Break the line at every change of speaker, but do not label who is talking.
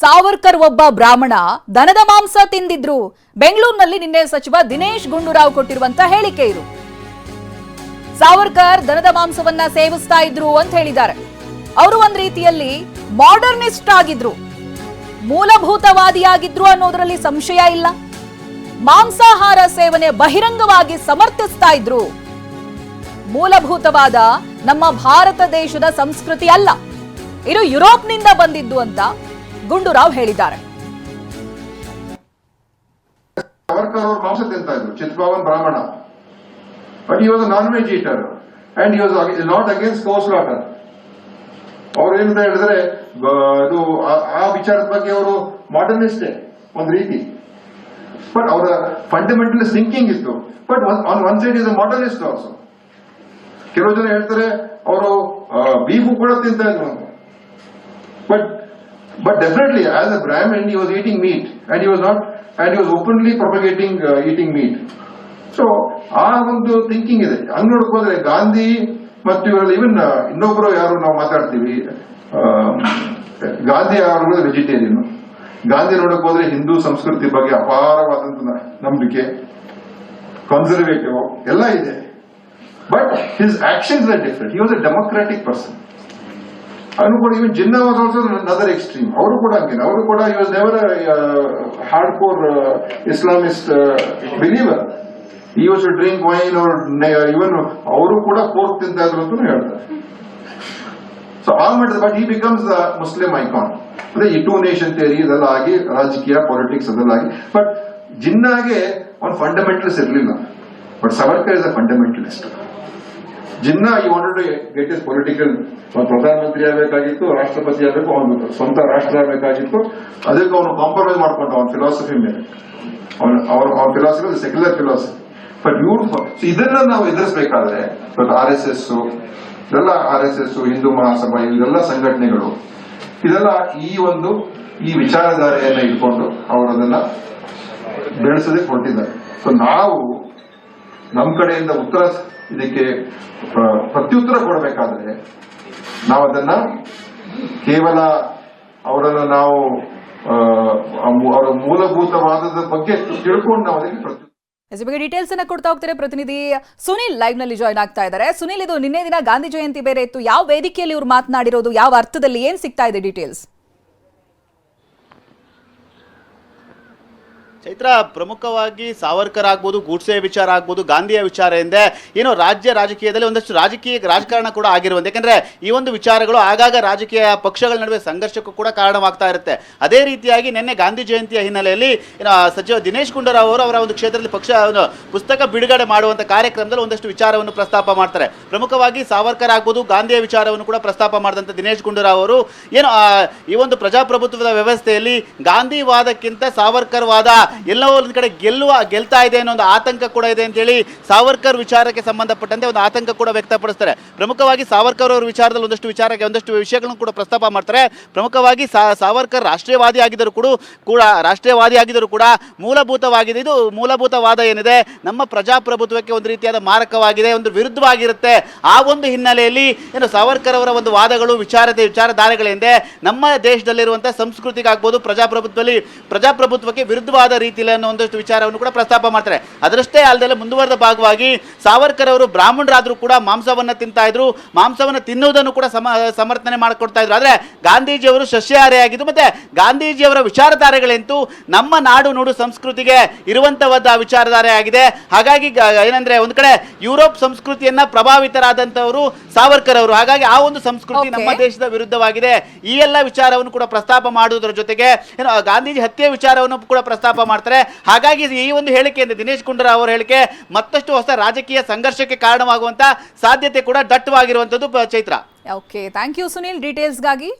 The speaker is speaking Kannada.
ಸಾವರ್ಕರ್ ಒಬ್ಬ ಬ್ರಾಹ್ಮಣ ದನದ ಮಾಂಸ ತಿಂದಿದ್ರು. ಬೆಂಗಳೂರಿನಲ್ಲಿ ನಿನ್ನೆ ಸಚಿವ ದಿನೇಶ್ ಗುಂಡೂರಾವ್ ಕೊಟ್ಟಿರುವಂತ ಹೇಳಿಕೆ ಇದು. ಸಾವರ್ಕರ್ ದನದ ಮಾಂಸವನ್ನ ಸೇವಿಸ್ತಾ ಇದ್ರು ಅಂತ ಹೇಳಿದ್ದಾರೆ. ಅವರು ಒಂದ್ ರೀತಿಯಲ್ಲಿ ಮಾಡರ್ನಿಸ್ಟ್ ಆಗಿದ್ರು. ಮೂಲಭೂತವಾದಿಯಾಗಿದ್ರು ಅನ್ನೋದರಲ್ಲಿ ಸಂಶಯ ಇಲ್ಲ. ಮಾಂಸಾಹಾರ ಸೇವನೆ ಬಹಿರಂಗವಾಗಿ ಸಮರ್ಥಿಸ್ತಾ ಇದ್ರು. ಮೂಲಭೂತವಾದ ನಮ್ಮ ಭಾರತ ದೇಶದ ಸಂಸ್ಕೃತಿ ಅಲ್ಲ. ಇದು ಯುರೋಪ್ನಿಂದ ಬಂದಿದ್ದು ಅಂತ ಗುಂಡೂರಾವ್ ಹೇಳಿದ್ದಾರೆ.
ಸಾವರ್ಕರ್ ಅವರು ಮಾಂಸ ತಿಂತಾ ಇದ್ರು. Chitpavan Brahmin. But he non veg eater and he was not against go slaughter ಅವ್ರು ಏನಂತ ಹೇಳಿದ್ರೆ ಇದು ಆ- ವಿಚಾರದ ಬಗ್ಗೆ ಅವರು ಮಾಡರ್ನಿಸ್ಟೇ ಒಂದು ರೀತಿ. ಬಟ್ ಅವರ ಫಂಡಮೆಂಟಲ್ ಥಿಂಕಿಂಗ್ ಇತ್ತು. But on one side is modernist also ಕೆಲವು ಜನ ಹೇಳ್ತಾರೆ, ಅವರು ಬೀಫು ಕೂಡ ತಿಂತಾ ಇದ್ರು ಅಂತ. But definitely, as a Brahmin, he was eating meat, and he was not, and he was openly propagating uh, eating meat. So ಆ ಒಂದು ಥಿಂಕಿಂಗ್ ಇದೆ. ಹಂಗ್ ನೋಡ್ಕೋದ್ರೆ ಗಾಂಧಿ ಮತ್ತು ಇವರಲ್ಲಿ ಇವನ್ ಇನ್ನೊಬ್ರು ಯಾರು ನಾವು ಮಾತಾಡ್ತೀವಿ ಗಾಂಧಿ ಅವರು ವೆಜಿಟೇರಿಯನ್. ಗಾಂಧಿ ನೋಡಕ್ ಹೋದ್ರೆ ಹಿಂದೂ ಸಂಸ್ಕೃತಿ ಬಗ್ಗೆ ಅಪಾರವಾದಂತ ನಂಬಿಕೆ ಕನ್ಸರ್ವೇಟಿವ್ ಎಲ್ಲ ಇದೆ. But his actions are different he was a democratic person ಅವನು ಕೂಡ ಇವನ್ ಜಿನ್ನಾ ನದರ್ ಎಕ್ಸ್ಟ್ರೀಮ್ ಅವರು ಕೂಡ ಹಂಗೇನೆ. ಅವರು ಕೂಡ was never hard core Islamist believer he was drink wine even ಅವರು ಕೂಡ ಪೋರ್ಕ್ ತಿಂತ ಇದ್ರು ಅಂತ ಹೇಳ್ತಾರೆ. ಸೊ ಆ ಮಾಡಿದ ಬಟ್ ಈ ಬಿಕಮ್ಸ್ ದ ಮುಸ್ಲಿಂ ಐಕಾನ್ ಅಂದ್ರೆ ಈ ಟೂ ನೇಷನ್ ಥಿಯರಿ ಇದೆಲ್ಲ ಆಗಿ ರಾಜಕೀಯ ಪಾಲಿಟಿಕ್ಸ್ ಅದೆಲ್ಲ ಆಗಿ ಬಟ್ ಜಿನ್ನಾಗೆ ಅವ್ನು ಫಂಡಮೆಂಟಲ್ಸ್ ಇರಲಿಲ್ಲ. But Savarkar is a fundamentalist Jinnah he wanted to get his political ಪ್ರಧಾನಮಂತ್ರಿ ಆಗಬೇಕಾಗಿತ್ತು, ರಾಷ್ಟ್ರಪತಿ ಆಗಬೇಕು, ಅವನು ಸ್ವಂತ ರಾಷ್ಟ್ರ ಆಗಬೇಕಾಗಿತ್ತು. ಅದಕ್ಕೆ ಅವನು ಕಾಂಪ್ರಮೈಸ್ ಮಾಡ್ಕೊಂಡ ಅವನ ಫಿಲಾಸಫಿ ಮೇಲೆ. ಅವನ ಅವನ ಫಿಲಾಸಫಿ ಸೆಕ್ಯುಲರ್ ಫಿಲಾಸಫಿ ಬಟ್ ಇವ್ರು ಇದನ್ನ ನಾವು ಎದುರಿಸಬೇಕಾದ್ರೆ ಬಟ್ ಆರ್ ಎಸ್ ಎಸ್ ಇದೆಲ್ಲ R S S Hindu Mahasabha, ಇವೆಲ್ಲ ಸಂಘಟನೆಗಳು. ಇದೆಲ್ಲ ಈ ಒಂದು, ಈ ವಿಚಾರಧಾರೆಯನ್ನ ಇಟ್ಕೊಂಡು ಅವರು ಅದನ್ನ ಕೊಟ್ಟಿದ್ದಾರೆ ಸೊ ನಾವು ನಮ್ಮ ಕಡೆಯಿಂದ ಉತ್ತರ ಇದಕ್ಕೆ ಪ್ರ- ಪ್ರತ್ಯುತ್ತರ ಕೊಡಬೇಕಾದ್ರೆ ನಾವು ಅದನ್ನ ಕೇವಲ ಅವರನ್ನು ನಾವು ಅವರ ಮೂಲಭೂತವಾದದ ಬಗ್ಗೆ ತಿಳ್ಕೊಂಡು ನಾವು ಅದಕ್ಕೆ ಪ್ರತ್ಯುತ್ತರ
ಎಸ್ ಬಗ್ಗೆ ಡೀಟೇಲ್ಸ್ ಅನ್ನ ಕೊಡ್ತಾ ಹೋಗ್ತಾರೆ ಪ್ರತಿನಿಧಿ ಸುನಿಲ್ ಲೈವ್ನಲ್ಲಿ ಜಾಯ್ನ್ ಆಗ್ತಾ ಇದ್ದಾರೆ. ಸುನಿಲ್, ಇದು ನಿನ್ನೆ ದಿನ ಗಾಂಧಿ ಜಯಂತಿ ಬೇರೆ ಇತ್ತು. ಯಾವ ವೇದಿಕೆಯಲ್ಲಿ ಇವರು ಮಾತನಾಡಿರೋದು, ಯಾವ ಅರ್ಥದಲ್ಲಿ ಏನ್ ಸಿಗ್ತಾ ಇದೆ ಡೀಟೇಲ್ಸ್?
ಚೈತ್ರ, ಪ್ರಮುಖವಾಗಿ ಸಾವರ್ಕರ್ ಆಗ್ಬೋದು, ಗೂಡ್ಸೆ ವಿಚಾರ ಆಗ್ಬೋದು, ಗಾಂಧಿಯ ವಿಚಾರ ಎಂದೇ ಏನು ರಾಜ್ಯ ರಾಜಕೀಯದಲ್ಲಿ ಒಂದಷ್ಟು ರಾಜಕೀಯ ರಾಜಕಾರಣ ಕೂಡ ಆಗಿರುವಂತೆ. ಯಾಕಂದ್ರೆ ಈ ಒಂದು ವಿಚಾರಗಳು ಆಗಾಗ ರಾಜಕೀಯ ಪಕ್ಷಗಳ ನಡುವೆ ಸಂಘರ್ಷಕ್ಕೂ ಕೂಡ ಕಾರಣವಾಗ್ತಾ ಇರುತ್ತೆ. ಅದೇ ರೀತಿಯಾಗಿ ನಿನ್ನೆ ಗಾಂಧಿ ಜಯಂತಿಯ ಹಿನ್ನೆಲೆಯಲ್ಲಿ ಸಚಿವ ದಿನೇಶ್ ಗುಂಡೂರಾವ್ ಅವರು ಅವರ ಒಂದು ಕ್ಷೇತ್ರದಲ್ಲಿ ಪಕ್ಷ ಪುಸ್ತಕ ಬಿಡುಗಡೆ ಮಾಡುವಂತ ಕಾರ್ಯಕ್ರಮದಲ್ಲಿ ಒಂದಷ್ಟು ವಿಚಾರವನ್ನು ಪ್ರಸ್ತಾಪ ಮಾಡ್ತಾರೆ. ಪ್ರಮುಖವಾಗಿ ಸಾವರ್ಕರ್ ಆಗ್ಬೋದು, ಗಾಂಧಿಯ ವಿಚಾರವನ್ನು ಕೂಡ ಪ್ರಸ್ತಾಪ ಮಾಡಿದಂಥ ದಿನೇಶ್ ಗುಂಡೂರಾವ್ ಅವರು, ಏನು ಈ ಒಂದು ಪ್ರಜಾಪ್ರಭುತ್ವದ ವ್ಯವಸ್ಥೆಯಲ್ಲಿ ಗಾಂಧಿವಾದಕ್ಕಿಂತ ಸಾವರ್ಕರ್ ವಾದ ಎಲ್ಲೋ ಒಂದು ಕಡೆ ಗೆಲ್ಲುವ, ಗೆಲ್ತಾ ಇದೆ ಅನ್ನೋ ಒಂದು ಆತಂಕ ಕೂಡ ಇದೆ ಅಂತೇಳಿ ಸಾವರ್ಕರ್ ವಿಚಾರಕ್ಕೆ ಸಂಬಂಧಪಟ್ಟಂತೆ ಒಂದು ಆತಂಕ ಕೂಡ ವ್ಯಕ್ತಪಡಿಸ್ತಾರೆ. ಪ್ರಮುಖವಾಗಿ ಸಾವರ್ಕರ್ ಅವರ ವಿಚಾರದಲ್ಲಿ ಒಂದಷ್ಟು ವಿಚಾರಕ್ಕೆ ಒಂದಷ್ಟು ವಿಷಯಗಳನ್ನು ಕೂಡ ಪ್ರಸ್ತಾಪ ಮಾಡ್ತಾರೆ. ಪ್ರಮುಖವಾಗಿ ಸಾವರ್ಕರ್ ರಾಷ್ಟ್ರೀಯವಾದಿ ಆಗಿದ್ದರೂ ಕೂಡ ಕೂಡ ರಾಷ್ಟ್ರೀಯವಾದಿ ಆಗಿದ್ದರೂ ಕೂಡ ಮೂಲಭೂತವಾಗಿದೆ. ಇದು ಮೂಲಭೂತವಾದ ಏನಿದೆ? ನಮ್ಮ ಪ್ರಜಾಪ್ರಭುತ್ವಕ್ಕೆ ಒಂದು ರೀತಿಯಾದ ಮಾರಕವಾಗಿದೆ, ಒಂದು ವಿರುದ್ಧವಾಗಿರುತ್ತೆ. ಆ ಒಂದು ಹಿನ್ನೆಲೆಯಲ್ಲಿ ಏನು ಸಾವರ್ಕರ್ ಅವರ ಒಂದು ವಾದಗಳು, ವಿಚಾರತೆ ವಿಚಾರಧಾರೆಗಳಿಂದ ನಮ್ಮ ದೇಶದಲ್ಲಿರುವಂಥ ಸಂಸ್ಕೃತಿಗಾಗ್ಬೋದು ಪ್ರಜಾಪ್ರಭುತ್ವದಲ್ಲಿ ಪ್ರಜಾಪ್ರಭುತ್ವಕ್ಕೆ ವಿರುದ್ಧವಾದ ರೀತಿಯಲ್ಲಿ ಅನ್ನೋ ಒಂದಷ್ಟು ವಿಚಾರವನ್ನು ಕೂಡ ಪ್ರಸ್ತಾಪ ಮಾಡ್ತಾರೆ. ಅದರಷ್ಟೇ ಅಲ್ಲದೆ ಮುಂದುವರೆದ ಭಾಗವಾಗಿ ಸಾವರ್ಕರ್ ಅವರು ಬ್ರಾಹ್ಮಣರಾದರೂ ಕೂಡ ಮಾಂಸವನ್ನು ತಿಂತಾ ಇದ್ರು ಮಾಂಸವನ್ನು ತಿನ್ನುವುದನ್ನು ಕೂಡ ಸಮ ಸಮರ್ಥನೆ ಮಾಡಿಕೊಡ್ತಾ ಇದ್ರು. ಆದರೆ ಗಾಂಧೀಜಿಯವರು ಸಸ್ಯಾಹಾರಿಯಾಗಿದ್ದು ಮತ್ತೆ ಗಾಂಧೀಜಿಯವರ ವಿಚಾರಧಾರೆಗಳಂತೂ ನಮ್ಮ ನಾಡು ನುಡು ಸಂಸ್ಕೃತಿಗೆ ಇರುವಂತವಾದ ವಿಚಾರಧಾರೆ ಆಗಿದೆ. ಹಾಗಾಗಿ ಏನಂದ್ರೆ ಒಂದು ಕಡೆ ಯುರೋಪ್ ಸಂಸ್ಕೃತಿಯನ್ನ ಪ್ರಭಾವಿತರಾದಂತವರು ಸಾವರ್ಕರ್ ಅವರು. ಹಾಗಾಗಿ ಆ ಒಂದು ಸಂಸ್ಕೃತಿ ನಮ್ಮ ದೇಶದ ವಿರುದ್ಧವಾಗಿದೆ. ಈ ಎಲ್ಲ ವಿಚಾರವನ್ನು ಕೂಡ ಪ್ರಸ್ತಾಪ ಮಾಡುವುದರ ಜೊತೆಗೆ ಗಾಂಧೀಜಿ ಹತ್ಯೆ ವಿಚಾರವನ್ನು ಕೂಡ ಪ್ರಸ್ತಾಪ ಮಾಡ್ತಾರೆ. ಹಾಗಾಗಿ ಈ ಒಂದು ಹೇಳಿಕೆಯಿಂದ ದಿನೇಶ್ ಗುಂಡೂರಾವ್ ಅವರ ಹೇಳಿಕೆ ಮತ್ತಷ್ಟು ಹೊಸ ರಾಜಕೀಯ ಸಂಘರ್ಷಕ್ಕೆ ಕಾರಣವಾಗುವಂತ ಸಾಧ್ಯತೆ ಕೂಡ ದಟ್ಟವಾಗಿರುವಂತದ್ದು Chaitra.
Okay thank you Sunil ಡೀಟೇಲ್ಸ್ಗಾಗಿ